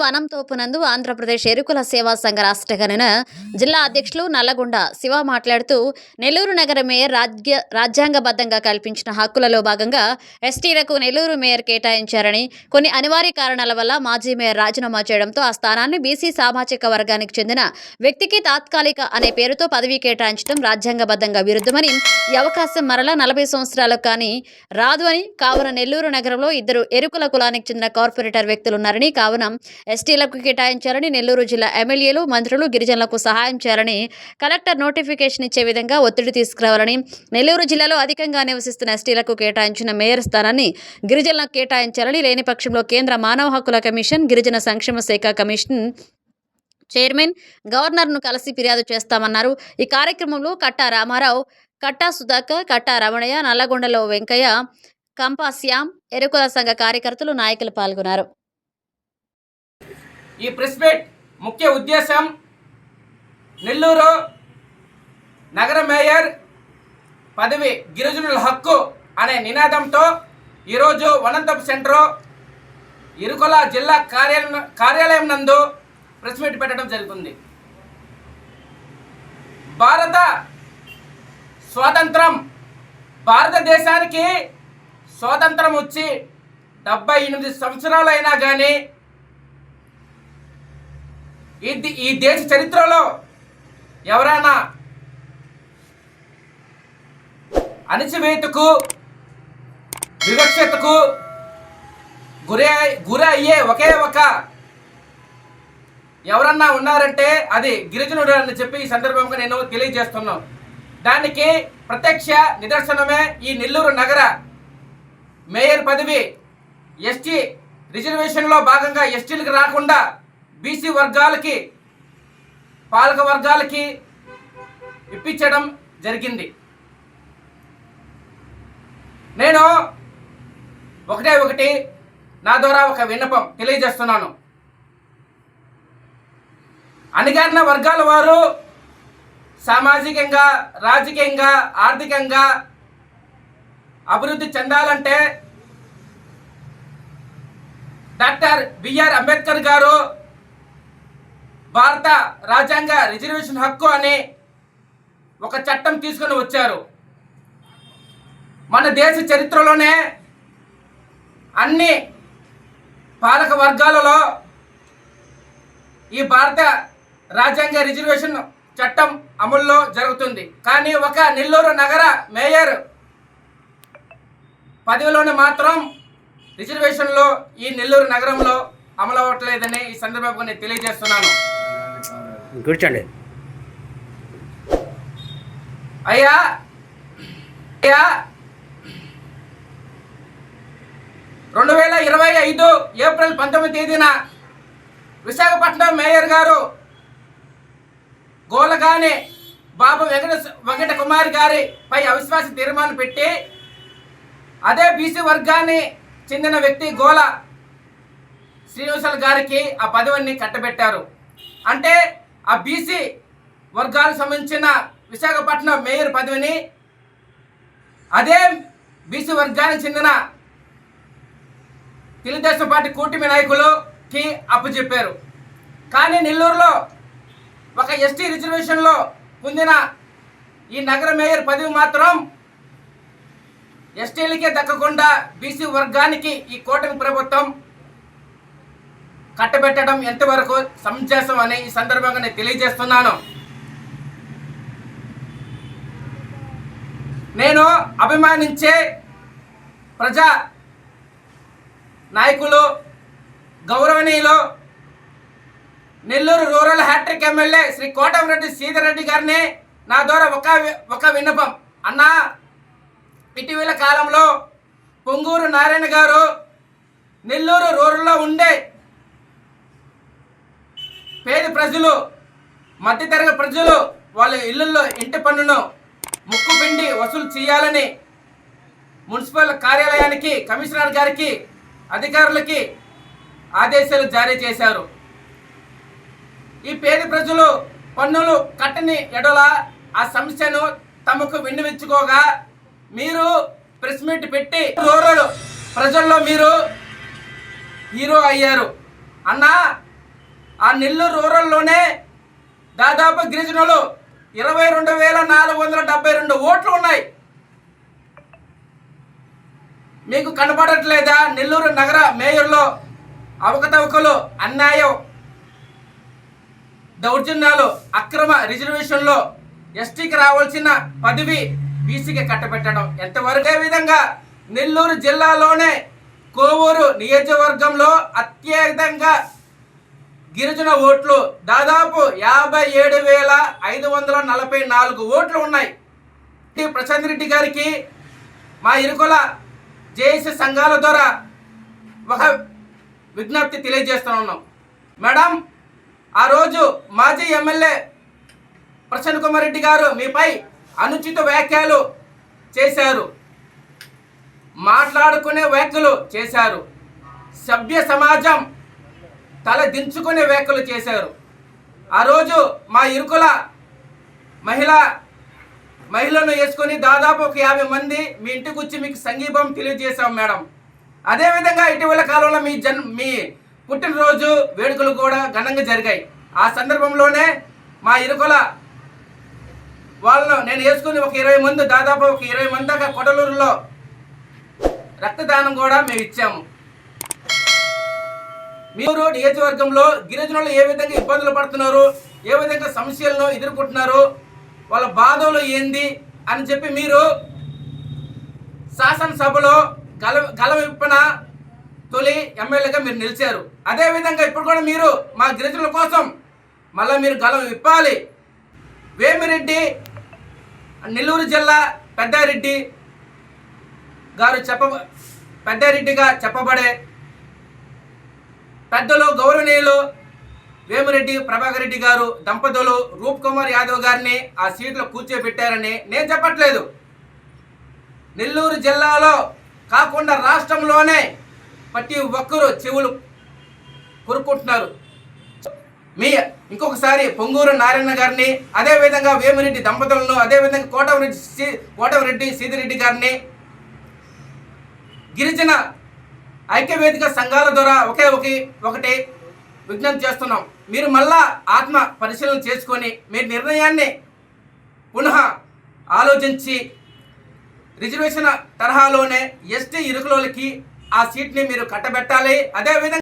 వనంతోపునందు ఆంధ్రప్రదేశ్ ఎరుకుల సేవా సంఘ రాష్ట్ర గణన జిల్లా అధ్యక్షులు నల్లగొండ శివ మాట్లాడుతూ నెల్లూరు నగర మేయర్ రాజ్య రాజ్యాంగబద్ధంగా కల్పించిన హక్కులలో భాగంగా ఎస్టీలకు నెల్లూరు మేయర్ కేటాయించారని కొన్ని అనివార్య కారణాల వల్ల మాజీ మేయర్ రాజీనామా చేయడంతో ఆ స్థానాన్ని బీసీ సామాజిక వర్గానికి చెందిన వ్యక్తికి తాత్కాలిక అనే పేరుతో పదవి కేటాయించడం రాజ్యాంగబద్ధంగా విరుద్ధమని ఈ అవకాశం మరలా నలభై సంవత్సరాలకు కానీ రాదు అని కావున నెల్లూరు నగరంలో ఇద్దరు ఎరుకుల కులానికి చెందిన కార్పొరేటర్ వ్యక్తులున్నారని కావున ఎస్టీలకు కేటాయించాలని నెల్లూరు జిల్లా ఎమ్మెల్యేలు మంత్రులు గిరిజనులకు సహాయం చేయాలని కలెక్టర్ నోటిఫికేషన్ ఇచ్చే విధంగా ఒత్తిడి తీసుకురావాలని నెల్లూరు జిల్లాలో అధికంగా నివసిస్తున్న ఎస్టీలకు కేటాయించిన మేయర్ స్థానాన్ని గిరిజనులకు కేటాయించాలని లేని పక్షంలో కేంద్ర మానవ హక్కుల కమిషన్ గిరిజన సంక్షేమ శాఖ కమిషన్ చైర్మన్ గవర్నర్ను కలిసి ఫిర్యాదు చేస్తామన్నారు. ఈ కార్యక్రమంలో కట్టా రామారావు కట్టా సుధాకర్ కట్టా రమణయ్య నల్లగొండలో వెంకయ్య కంపా శ్యామ్ ఎరుకుల సంఘ కార్యకర్తలు నాయకులు పాల్గొన్నారు. ఈ ప్రెస్ మీట్ ముఖ్య ఉద్దేశం నెల్లూరు నగర మేయర్ పదవి గిరిజనుల హక్కు అనే నినాదంతో ఈరోజు వనంతపు సెంటర్ ఇరుకొల జిల్లా కార్యాలయం కార్యాలయం నందు ప్రెస్ మీట్ పెట్టడం జరుగుతుంది. భారత స్వాతంత్రం భారతదేశానికి స్వాతంత్రం వచ్చి డెబ్బై ఎనిమిది సంవత్సరాలైనా కానీ ఈ ఈ దేశ చరిత్రలో ఎవరైనా అణచివేతకు వివక్షతకు గురి గురి అయ్యే ఒకే ఒక ఎవరన్నా ఉన్నారంటే అది గిరిజనుడు అని చెప్పి ఈ సందర్భంగా నేను తెలియజేస్తున్నాను దానికి ప్రత్యక్ష నిదర్శనమే ఈ నెల్లూరు నగర మేయర్ పదవి. ఎస్టీ రిజర్వేషన్లో భాగంగా ఎస్టీలకు రాకుండా బీసీ వర్గాలకి పాలక వర్గాలకి ఇప్పించడం జరిగింది. నేను ఒకటే ఒకటి నా ద్వారా ఒక విన్నపం తెలియజేస్తున్నాను. అణగారిన వర్గాల వారు సామాజికంగా రాజకీయంగా ఆర్థికంగా అభివృద్ధి చెందాలంటే డాక్టర్ బిఆర్ అంబేద్కర్ గారు భారత రాజ్యాంగ రిజర్వేషన్ హక్కు అని ఒక చట్టం తీసుకొని వచ్చారు. మన దేశ చరిత్రలోనే అన్ని పాలక వర్గాలలో ఈ భారత రాజ్యాంగ రిజర్వేషన్ చట్టం అమల్లో జరుగుతుంది. కానీ ఒక నెల్లూరు నగర మేయర్ పదవిలోనే మాత్రం రిజర్వేషన్లో ఈ నెల్లూరు నగరంలో అమలు అవ్వట్లేదని ఈ సందర్భంగా నేను తెలియజేస్తున్నాను. కూర్చోండి. అయ్యా! అయ్యా! రెండు వేల ఇరవై ఐదు ఏప్రిల్ పంతొమ్మిది తేదీన విశాఖపట్నం మేయర్ గారు గోలగానే బాబు వెంకట వెంకట కుమార్ గారి పై అవిశ్వాస తీర్మానం పెట్టి అదే బీసీ వర్గాన్ని చెందిన వ్యక్తి గోల శ్రీనివాసల్ గారికి ఆ పదవిని కట్టబెట్టారు. అంటే ఆ బీసీ వర్గాలకు సంబంధించిన విశాఖపట్నం మేయర్ పదవిని అదే బీసీ వర్గానికి చెందిన తెలుగుదేశం పార్టీ కూటమి నాయకులుకి అప్పచెప్పారు. కానీ నెల్లూరులో ఒక ఎస్టీ రిజర్వేషన్లో పొందిన ఈ నగర మేయర్ పదవి మాత్రం ఎస్టీలకే దక్కకుండా బీసీ వర్గానికి ఈ కూటమి ప్రభుత్వం కట్టబెట్టడం ఎంతవరకు సమంజసం అని ఈ సందర్భంగా నేను తెలియజేస్తున్నాను. నేను అభిమానించే ప్రజా నాయకులు గౌరవనీయులు Nellore rural hattrick MLA Shri Kotamreddy Sitareddy గారిని నా ద్వారా ఒక ఒక విన్నపం. అన్నా ఇటీవల కాలంలో పొంగూరు నారాయణ గారు నెల్లూరు రూరల్లో ఉండే ప్రజలు మధ్యతరగతి ప్రజలు వాళ్ళ ఇళ్ళలో ఇంటి పన్నును ముక్కు పిండి వసూలు చేయాలని మున్సిపల్ కార్యాలయానికి కమిషనర్ గారికి అధికారులకి ఆదేశాలు జారీ చేశారు. ఈ పేద ప్రజలు పన్నులు కట్టని ఎడల ఆ సమస్యను తమకు విన్నవించుకోగా మీరు ప్రెస్ మీట్ పెట్టి రూరల్ ప్రజల్లో మీరు హీరో అయ్యారు. అన్నా ఆ నెల్లూరు రూరల్లోనే దాదాపు గిరిజనులు ఇరవై రెండు వేల నాలుగు వందల డెబ్బై రెండు ఓట్లు ఉన్నాయి. మీకు కనపడట్లేదా? నెల్లూరు నగర మేయర్లో అవకతవకలు అన్యాయం దౌర్జన్యాలు అక్రమ రిజర్వేషన్లో ఎస్టీకి రావాల్సిన పదవి బీసీకి కట్టబెట్టడం ఎంతవరకే విధంగా? నెల్లూరు జిల్లాలోనే కోవూరు నియోజకవర్గంలో అత్యధికంగా గిరిజన ఓట్లు దాదాపు యాభై ఏడు వేల ఐదు వందల నలభై నాలుగు ఓట్లు ఉన్నాయి. టి. ప్రశాంత్ రెడ్డి గారికి మా ఇరుకుల జేఏసీ సంఘాల ద్వారా ఒక విజ్ఞప్తి తెలియజేస్తూ ఉన్నాం. మేడం ఆ రోజు మాజీ ఎమ్మెల్యే ప్రసన్న కుమార్ రెడ్డి గారు మీపై అనుచిత వ్యాఖ్యలు చేశారు. మాట్లాడుకునే వ్యాఖ్యలు చేశారు. సభ్య సమాజం తల దించుకునే వ్యాఖ్యలు చేశారు. ఆ రోజు మా ఇరుకుల మహిళ మహిళను వేసుకొని దాదాపు ఒక యాభై మంది మీ ఇంటికి వచ్చి మీకు సంఘీభం తెలియజేశాం మేడం. అదేవిధంగా ఇటీవల కాలంలో మీ జన్ మీ పుట్టినరోజు వేడుకలు కూడా ఘనంగా జరిగాయి. ఆ సందర్భంలోనే మా ఇరుకుల వాళ్ళను నేను వేసుకుని ఒక ఇరవై మంది దాదాపు ఒక ఇరవై మంది దాకా కొడలూరులో రక్తదానం కూడా మేము ఇచ్చాము. మీరు నియోజకవర్గంలో గిరిజనులు ఏ విధంగా ఇబ్బందులు పడుతున్నారు? ఏ విధంగా సమస్యలను ఎదుర్కొంటున్నారు? వాళ్ళ బాధలు ఏంది? అని చెప్పి మీరు శాసనసభలో గల గలవిప్పన తొలి ఎమ్మెల్యేగా మీరు నిలిచారు. అదేవిధంగా ఇప్పుడు కూడా మీరు మా గిరిజనుల కోసం మళ్ళీ మీరు గలం విప్పాలి. వేమిరెడ్డి నెల్లూరు జిల్లా పెద్దారెడ్డి గారు చెప్ప పెద్దారెడ్డిగా చెప్పబడే పెద్దలు గౌరవనీయులు వేమిరెడ్డి ప్రభాకర్ రెడ్డి గారు దంపతులు రూప్ కుమార్ యాదవ్ గారిని ఆ సీట్లో కూర్చోబెట్టారని నేను చెప్పట్లేదు. నెల్లూరు జిల్లాలో కాకుండా రాష్ట్రంలోనే ప్రతి ఒక్కరూ చెవులు కొరుక్కుంటున్నారు. మీ ఇంకొకసారి పొంగూరు నారాయణ గారిని అదేవిధంగా వేమిరెడ్డి దంపతులను అదేవిధంగా కోటమిరెడ్డి సి కోటమిరెడ్డి సీదిరెడ్డి గారిని గిరిజన ఐక్యవేదిక సంఘాల ద్వారా ఒకే ఒకే ఒకటి విజ్ఞప్తి చేస్తున్నాం. మీరు మళ్ళా ఆత్మ పరిశీలన చేసుకొని మీ నిర్ణయాన్ని పునః ఆలోచించి రిజర్వేషన్ తరహాలోనే ఎస్టీ ఇరుకులోకి ఆ సీట్ని మీరు కట్టబెట్టాలి. అదేవిధంగా